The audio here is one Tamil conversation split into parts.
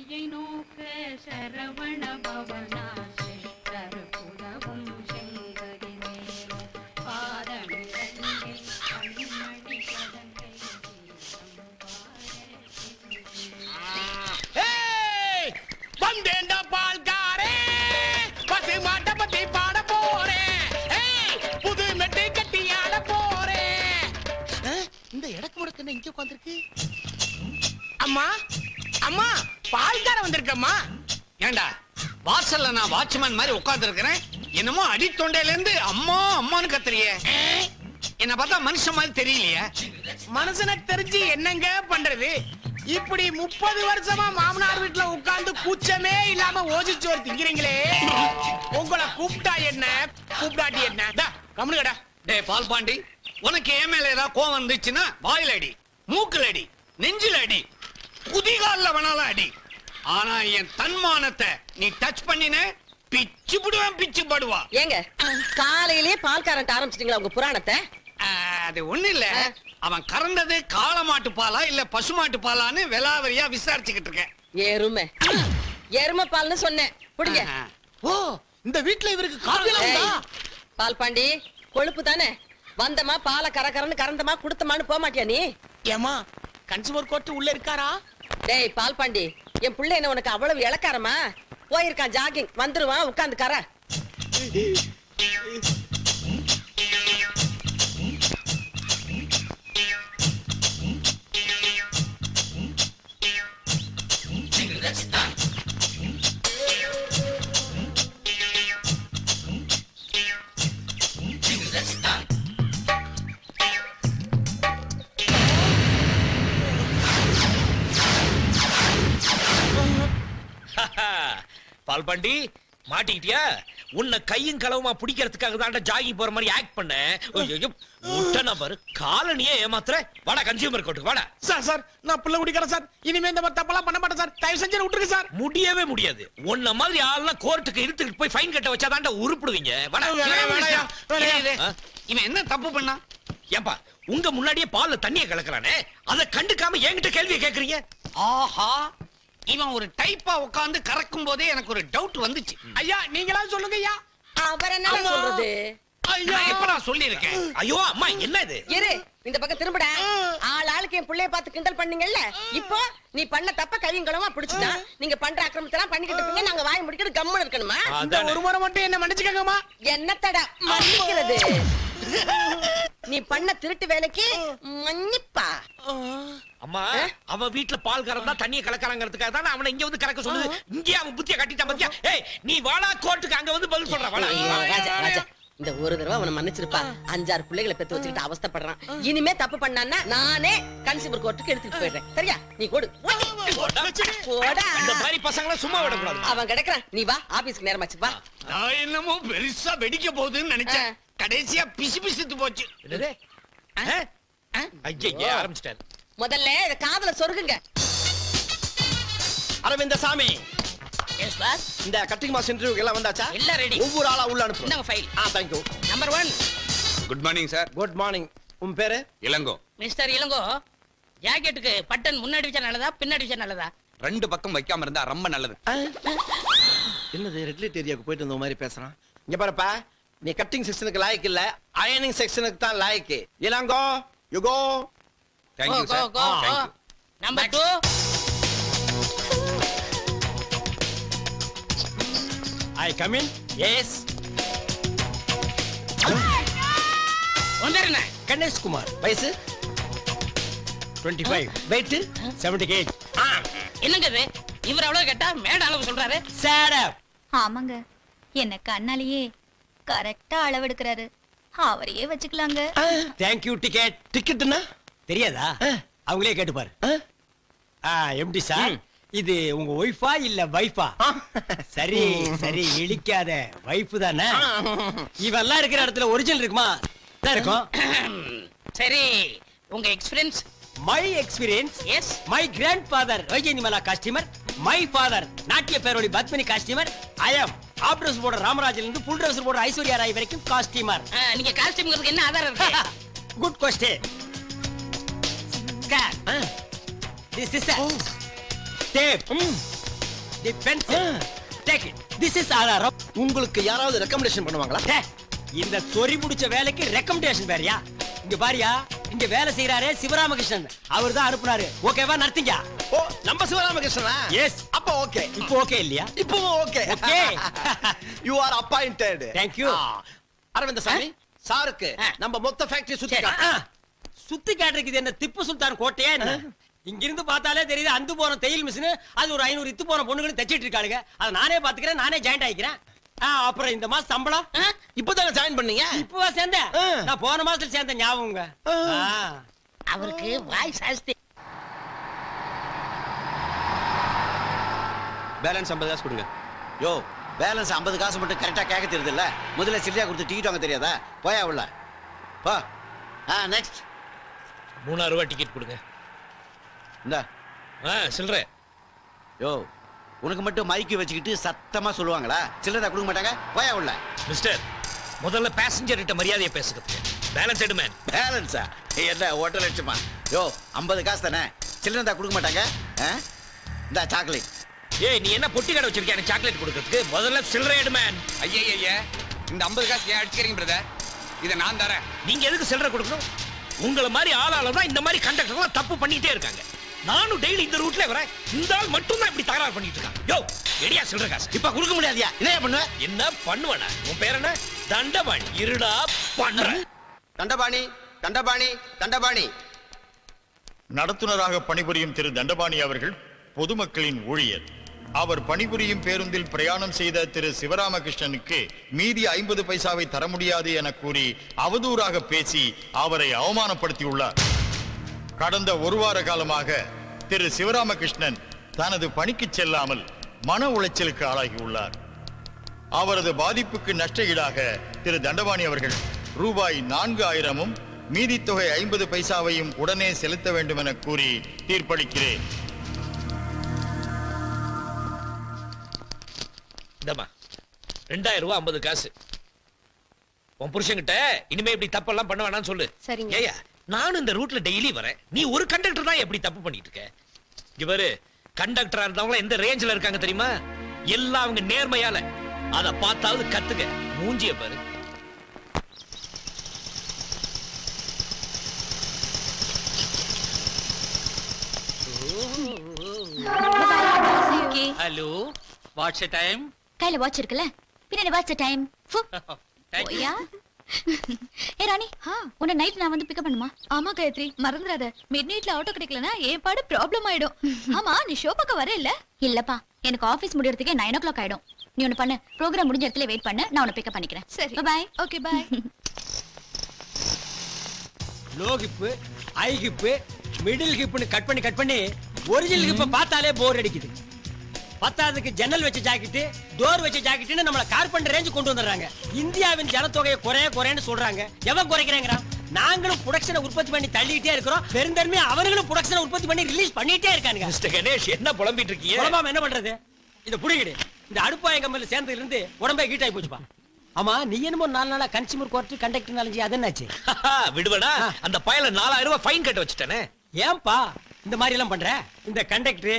வழியை நோக்க சரவண பவனா சிஷ்டர் புதவும் செங்கதி மேலும் பாதமிரண்டில் கண்மணி கதங்கை கீதம் பாட ஏய், வந்தேன்டா பால்காரே. பசு மாட்டை பத்தி பாட போறேன் புது மெட்டு கட்டி ஆட போறேன் இந்த இடக்கு முடக்கு என்ன இங்க உட்காந்துருக்கு அம்மா அம்மா. பால்கார வந்திருக்கம்மா ஏண்டா வாசல்ல நான் வாட்ச்மேன் மாதிரி உட்கார்ந்து இருக்கிறேன் என்னமோ அடி தொண்டையில இருந்து அம்மா அம்மான்னு கத்துறியே. என்ன பார்த்தா மனுஷன் மாதிரி தெரியலையே. மனுஷனுக்கு தெரிஞ்சு என்னங்க பண்றது? இப்படி முப்பது வருஷமா மாமனார் வீட்டுல உட்கார்ந்து கூச்சமே இல்லாம ஓசிச்சோறு திங்கிறீங்களே. உங்களை கூப்பிட்டா என்ன? கூப்பிடாட்டி என்ன? டா, டே டேய் பால் பாண்டி உனக்கு ஏன் மேல ஏதாவது கோவம் இருந்துச்சுன்னா வாயிலடி அடி மூக்குல அடி நெஞ்சில அடி குதிகால்ல வேணாலும் அடி ஆனா என் தன்மானத்தை நீ டச் பண்ணின பிச்சு புடுவேன் பிச்சு படுவா. ஏங்க காலையிலேயே பால்காரன்ட்டு ஆரம்பிச்சிட்டீங்களா உங்க புராணத்தை? அது ஒண்ணு இல்ல. அவன் கறந்தது காளமாட்டு பாலா இல்ல பசுமாட்டு பாலான்னு விலாவரியா விசாரிச்சுக்கிட்டு இருக்கேன். எருமை. எருமை பால்னு சொன்னேன். புடிங்க. ஓ இந்த வீட்டுல இவருக்கு உண்டா? பால் பாண்டி கொழுப்பு தானே? வந்தமா பாலை கர கரன்னு கறந்தமா குடுத்தமான்னு போக மாட்டியா நீ? ஏமா கன்சூமர் கோர்ட் உள்ள இருக்காரா? டேய் பால் பாண்டி என் பிள்ளை என்ன உனக்கு அவ்வளவு இளக்காரமா போயிருக்கான் ஜாகிங் வந்துருவான் உட்காந்து கர பால்பாண்டி மாட்டிக்கிட்டியா? உன்னை கையும் களவுமா பிடிக்கிறதுக்காக தான் ஜாகி போற மாதிரி ஆக்ட் பண்ண. முட்டை நம்பர் காலனியே ஏமாத்துற. வாடா கன்சியூமர் கோர்ட்டுக்கு வாடா. சார் சார் நான் புள்ள குடிக்கிறேன் சார். இனிமே இந்த மாதிரி தப்பெல்லாம் பண்ண மாட்டேன் சார். தயவு செஞ்சு விட்டுருங்க சார். முடியவே முடியாது. உன்ன மாதிரி ஆள்லாம் கோர்ட்டுக்கு இழுத்துட்டு போய் ஃபைன் கட்ட உருப்பிடுவீங்க. இரு, இரு. ஆ? இவன் என்ன தப்பு பண்ணா? ஏன்பா உங்க முன்னாடியே பால்ல தண்ணிய கலக்குறானே? அதை கண்டுக்காம என்கிட்ட கேள்வியை கேக்குறீங்க? ஆஹா. இவன் ஒரு டைப்பா உட்கார்ந்து கறக்கும் போதே எனக்கு ஒரு டவுட் வந்துச்சு. ஐயா நீங்களா சொல்லுங்க ஐயா. அவர் என்ன அம்மா. சொல்றது? ஐயா நான் எப்ப நான் சொல்லியிருக்கேன். ஐயோ அம்மா என்ன இது? இரு இந்த பக்கம் திரும்புடா. ஆள் ஆளுக்கு என் புள்ளைய பார்த்து கிண்டல் பண்ணீங்கல்ல? இப்போ நீ பண்ண தப்ப கையும் களவா பிடிச்சிட்டா நீங்க பண்ற அக்கிரமத்தெல்லாம் பண்ணிக்கிட்டு இருப்பீங்க நாங்க வாய் முடிக்கிட்டு கம்முன்னு இருக்கணுமா? இந்த அதானே. ஒரு முறை மட்டும் என்ன மன்னிச்சுக்கங்கம்மா. என்னத்தடா மன்னிக்கிறது? நீ பண்ண திருட்டு வேலைக்கு மன்னிப்பா. அம்மா அவன் வீட்டுல பால் கறந்தா தண்ணிய கலக்கறாங்கிறதுக்காக தான் அவனை இங்க வந்து கலக்க சொல்லுது இங்கே அவன் புத்திய கட்டிட்டான் பாத்தியா? ஏய் நீ வாடா கோர்ட்டுக்கு அங்க வந்து பதில் சொல்ற வாடா ஐயோ, ராஜா ராஜா. இந்த ஒரு தடவை அவனை மன்னிச்சிருப்பா. அஞ்சாறு பிள்ளைகளை பெத்து வச்சுக்கிட்டு அவஸ்தைப்படுறான். இனிமே தப்பு பண்ணான்னா நானே கன்சியூமர் கோர்ட்டுக்கு எடுத்துட்டு போயிடுறேன். சரியா? நீ கொடு போடா. இந்த மாதிரி பசங்களை சும்மா விடக்கூடாது. அவன் கிடக்குறான். நீ வா ஆபீஸ்க்கு நேரமாச்சு வா. நான் என்னமோ பெருசா வெடிக்க போகுதுன்னு நினைச்சேன். கடைசியா பிசு பிசுத்து போச்சு? ஐயே ஆரம்பிச்சிட்டாரு. முதல்ல இத காதுல சொருகுங்க. அரவிந்த சாமி எஸ் பாஸ் இந்த கட்டிங் மாஸ் இன்டர்வியூக்கு எல்லாம் வந்தாச்சா? இல்ல ரெடி ஒவ்வொரு ஆளா உள்ள அனுப்புங்க இந்தாங்க file ah thank you number one good morning sir good morning உன் பேரு? இளங்கோ. மிஸ்டர் இளங்கோ ஜாக்கெட்டுக்கு பட்டன் முன்னாடி வச்சா நல்லதா பின்னாடி வச்சா நல்லதா? ரெண்டு பக்கம் வைக்காம இருந்தா ரொம்ப நல்லது. என்னது ரெட் லைட் ஏரியாவுக்கு போயிட்டு வந்த மாதிரி பேசுறான்? இங்க பாருப்பா நீ கட்டிங் செக்ஷனுக்கு லாய்க்கு இல்ல அயனிங் செக்ஷனுக்கு தான் லாய்க்கு. Elango you thank you go sir go thank you number two I come in yes வந்துருங்க கணேஷ் குமார். வயசு? 25 வெயிட் 78 என்னங்க இது? இவர் அவ்வளவு கேட்டா மேட அளவு சொல்றாரு. அப் ஆமாங்க. என்ன கண்ணாலேயே கரெக்டா அளவெடுக்கிறாரு. அவரையே வச்சுக்கலாங்க. தேங்க் யூ டிக்கெட் டிக்கெட்னா தெரியாதா? அவங்களே கேட்டு பாரு ஆ எம்டி சார் இது உங்க ஒய்ஃபா இல்ல வைஃபா சரி சரி இழிக்காத. வைஃப் தானே? இவெல்லாம் இருக்கிற இடத்துல ஒரிஜினல் இருக்குமா? தான் இருக்கும்? சரி உங்க experience my experience yes my grand father Vyjayanthimala costumer my father நாட்டிய பேரோடி Padmini costumer I am of dress போடுற ராமராஜில இருந்து புல் ட்ரெஸ் போடுற ஐஸ்வர்யா ராய் வரைக்கும் காஸ்டியூமர் நீங்க காஸ்டியூம்ங்கிறதுக்கு என்ன ஆதாரம் இருக்கு? Good question this is tape the pencil take it this is ஆதாரம் உங்களுக்கு யாராவது ரெக்கமெண்டேஷன் பண்ணுவாங்களா? இந்த சொறி முடிச்ச வேலைக்கு ரெக்கமெண்டேஷன் வேறயா? இங்க பாரியா இங்க வேலை செய்யறாரே சிவராமகிருஷ்ணன். அவர் தான் அனுப்புனாரு. ஓகேவா நடத்திங்க. ஓ நம்ம சிவராமகிருஷ்ணனா? Yes. அப்ப ஓகே. இப்போ ஓகே இல்லையா? இப்போ okay. Okay. You are appointed Thank you. Aravind Samy சாருக்கு. நம்ம மொத்த ஃபேக்டரி சுத்தி சுத்தி காட்டுறதுக்கு இது என்ன திப்பு சுல்தான் கோட்டையா என்ன? இங்கிருந்து பார்த்தாலே தெரியுது அந்து போன தையல் மிஷின் அது ஒரு ஐநூறு இத்து போன பொண்ணுங்களும் தச்சிட்டு இருக்காளுங்க. அதை நானே பாத்துக்கிறேன் நானே ஜாயிண்ட் ஆயிக்கிறேன். ஆ, அப்புறம் இந்த மாசம் சம்பளம்? இப்பதானே ஜாயின் பண்ணீங்க? இப்பவா சேர்ந்தேன். நான் போன மாசத்துல சேர்ந்த ஞாபகங்க. அவருக்கு வாய் சாஸ்தி. பேலன்ஸ் ஐம்பது காசு கொடுங்க. யோ பேலன்ஸ் 50 காசு மட்டும் கரெக்டா கேட்க தெரியுது இல்ல முதல்ல சில்லியா கொடுத்து டிக்கெட் வாங்க தெரியாதா? போயா உள்ள. போ. ஆ நெக்ஸ்ட் மூணாயிரம் ரூபாய் டிக்கெட் கொடுங்க. இந்த. ஆ சில்லற. யோ உனக்கு மட்டும் மைக்கு வச்சுக்கிட்டு சத்தமா சொல்லுவாங்களா? சில்லறை கொடுக்க மாட்டாங்க? போயா உள்ள. மிஸ்டர் முதல்ல பேசஞ்சர் கிட்ட மரியாதையை பேசுகிறதுக்கு பேலன்ஸ் எடு மேன் பேலன்ஸா என்ன ஒன்றரை லட்சமா யோ 50 காசு தானே? சில்லறை தான் கொடுக்க மாட்டாங்க? ஆ? இந்தா சாக்லேட் ஏய் நீ என்ன பொட்டி கடை வச்சிருக்கிய? எனக்கு சாக்லேட் கொடுக்கறதுக்கு. முதல்ல சில்லறை எடு மேன் ஐயா ஐயா இந்த ஐம்பது காசு ஏன் அடிச்சுக்கிறீங்க பிரதர் இதை நான் தரேன். நீங்க எதுக்கு சில்லறை கொடுக்கணும்? உங்களை மாதிரி ஆளால தான் இந்த மாதிரி கண்டக்டர்லாம் தப்பு பண்ணிட்டே இருக்காங்க. நானும் டெய்லி இந்த ரூட்ல வரேன். இந்த ஆள் மட்டும் தான் இப்படி தகராறு பண்ணிட்டு இருக்கான். யோ எடியா சில்லறை காசு. இப்ப கொடுக்க முடியாதியா? என்ன பண்ணுவ? என்ன பண்ணுவன? உன் பேர் என்ன? தண்டபாணி. இருடா பண்றேன் தண்டபாணி தண்டபாணி தண்டபாணி. நடத்துனராக பணிபுரியும் திரு தண்டபாணி அவர்கள் பொதுமக்களின் ஊழியர். அவர் பணிபுரியும் பேருந்தில் பிரயாணம் செய்த திரு சிவராமகிருஷ்ணனுக்கு மீதி ஐம்பது பைசாவை தர முடியாது என கூறி அவதூறாக பேசி அவரை அவமானப்படுத்தியுள்ளார். கடந்த ஒரு வார காலமாக திரு சிவராமகிருஷ்ணன் தனது பணிக்கு செல்லாமல் மன உளைச்சலுக்கு ஆளாகியுள்ளார். அவரது பாதிப்புக்கு நஷ்ட ஈடாக திரு தண்டபாணி அவர்கள் ரூபாய் நான்கு ஆயிரமும் மீதித்தொகை ஐம்பது பைசாவையும் உடனே செலுத்த வேண்டும் என கூறி தீர்ப்பளிக்கிறேன். இந்தம்மா ரெண்டாயிரம் ரூபாய் ஐம்பது காசு. உன் புருஷன்கிட்ட இனிமே இப்படி தப்பெல்லாம் பண்ண வேணாம்னு சொல்லு. சரிங்க. ஏய்யா நானும் இந்த ரூட்ல டெய்லி வரேன். நீ ஒரு கண்டக்டர் தான் எப்படி தப்பு பண்ணிட்டு இருக்க? இவரு கண்டக்டரா இருந்தவங்க எந்த ரேஞ்சில இருக்காங்க தெரியுமா? எல்லாம் அவங்க நேர்மையால. அத பார்த்தாவது கத்துக்க. மூஞ்சிய பாரு. ஹலோ வாட்ஸ் டைம் கையில வாட்ச் இருக்குல்ல? பின்னாடி வாட்ச் டைம் ஓயா ஏ ராணி உன்னை நைட் நான் வந்து பிக்கப் பண்ணுமா? ஆமா காயத்ரி. மறந்துடாத. மிட் நைட்ல ஆட்டோ கிடைக்கலனா ஏன் பாடு ப்ராப்ளம் ஆயிடும். ஆமா நீ ஷோ பார்க்க வர இல்ல? இல்லப்பா எனக்கு ஆபீஸ் முடியறதுக்கே நைன் ஓ கிளாக் ஆயிடும். நீ ஒண்ணு பண்ணு ப்ரோக்ராம் முடிஞ்ச இடத்துல வெயிட் பண்ணு நான் உன்னை பிக்கப் பண்ணிக்கிறேன். சரி. Bye okay bye low hip high hip middle ஹிப்னு cut பண்ணி கட் பண்ணி ஒரிஜினல் ஹிப்பை பார்த்தாலே போர் அடிக்குது. பத்தாவதுக்கு ஜன்னல் வச்ச ஜாக்கெட்டு டோர் வச்ச ஜாக்கெட்டுன்னு நம்மள கார்பெண்டர் ரேஞ்சு கொண்டு வந்துடுறாங்க. இந்தியாவின் ஜனத்தொகையை குறைய குறையன்னு சொல்றாங்க. எவன் குறைக்கிறாங்கிறான்? நாங்களும் ப்ரொடக்ஷனை உற்பத்தி பண்ணி தள்ளிட்டே இருக்கிறோம். பெருந்தன்மையா அவர்களும் ப்ரொடக்ஷனை உற்பத்தி பண்ணி ரிலீஸ் பண்ணிட்டே இருக்கானுங்க. மிஸ்டர் கணேஷ் என்ன புலம்பிட்டு இருக்கீங்க? குழம்பாம என்ன பண்றது? இந்த புடிங்கிடு. இந்த அடுப்பாய கம்பெனில சேர்ந்ததுல இருந்து உடம்பே ஹீட் ஆகி போச்சுப்பா. ஆமா நீ என்னமோ நாலு நாளா கன்சியூமர் கோர்ட் கண்டக்டர் நாலஞ்சு அது என்னாச்சு? விடுவடா அந்த பயல நாலாயிரம் ரூபாய் ஃபைன் கட்ட வச்சுட்டானே. ஏன்பா இந்த மாதிரி எல்லாம் பண்ற? இந்த கண்டக்டர்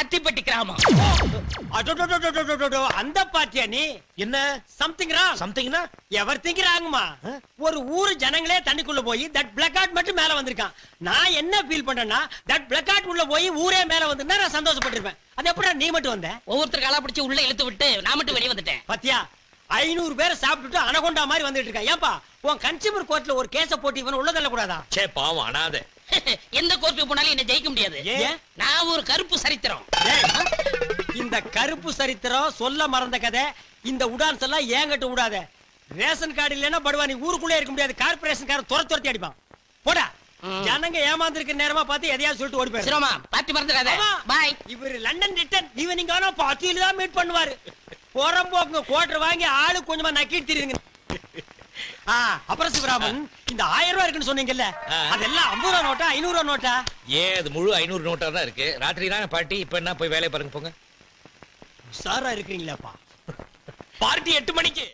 அத்திப்பட்டி கிராமம். அந்த பாத்தியா நீ என்ன சம்திங் ராங் சம்திங்னா எவர் திங்க் ஒரு ஊரு ஜனங்களே தண்ணிக்குள்ள போய் தட் பிளாக் அவுட் மட்டும் மேல வந்திருக்கான். நான் என்ன ஃபீல் பண்றேன்னா தட் பிளாக் அவுட் உள்ள போய் ஊரே மேல வந்திருந்தா நான் சந்தோஷப்பட்டிருப்பேன். அது எப்படி நீ மட்டும் வந்த? ஒவ்வொருத்தர் காலா பிடிச்சி உள்ள இழுத்து விட்டு நான் மட்டும் வெளியே வந்துட்டேன். பாத்தியா? ஐநூறு பேரை சாப்பிட்டுட்டு அனகொண்டா மாதிரி வந்துட்டு இருக்கான் ஏன்பா உன் கன்சியூமர் கோர்ட்ல ஒரு கேஸ போட்டு இவன் உள்ள தள்ளக்கூடாதா? சே பாவம் அனாதை. எந்த கோர்ட்டுக்கு போனாலும் என்ன ஜெயிக்க முடியாது? நான் ஒரு கருப்பு சரித்திரம். இந்த கருப்பு சரித்திரம் சொல்ல மறந்த கதை இந்த உடான்ஸ் எல்லாம் ஏங்கட்டு விடாத ரேஷன் கார்டு இல்லைன்னா படுவா நீ ஊருக்குள்ளே இருக்க முடியாது. கார்பரேஷன் காரன் துர துரத்தி அடிப்பான். போடா. ஜனங்க ஏமாந்துருக்க நேரமா பார்த்து எதையாவது சொல்லிட்டு ஓடி போயிரு. சிரமா பாட்டி மறந்துடாத. பாய் இவர் லண்டன் ரிட்டன் ஈவினிங் ஆனா பாத்தியில தான் மீட் பண்ணுவாரு. புறம்போக்குங்க கோட்டர் வாங்கி ஆளு கொஞ்சமா நக்கிட்டு தெரியுதுங்க ஆ, அப்புறம் சிவராமன் இந்த ஆயிரம் ரூபாய் இருக்குன்னு சொன்னீங்கல்ல. அதெல்லாம் ஐம்பது ரூபா நோட்டா ஐநூறு ரூபா நோட்டா? ஏன் அது முழு ஐநூறு நோட்டா தான் இருக்கு. ராத்திரி தான் பாட்டி இப்ப என்ன போய் வேலையை பாருங்க போங்க. உஷாரா இருக்கிறீங்களாப்பா. பார்ட்டி எட்டு மணிக்கு.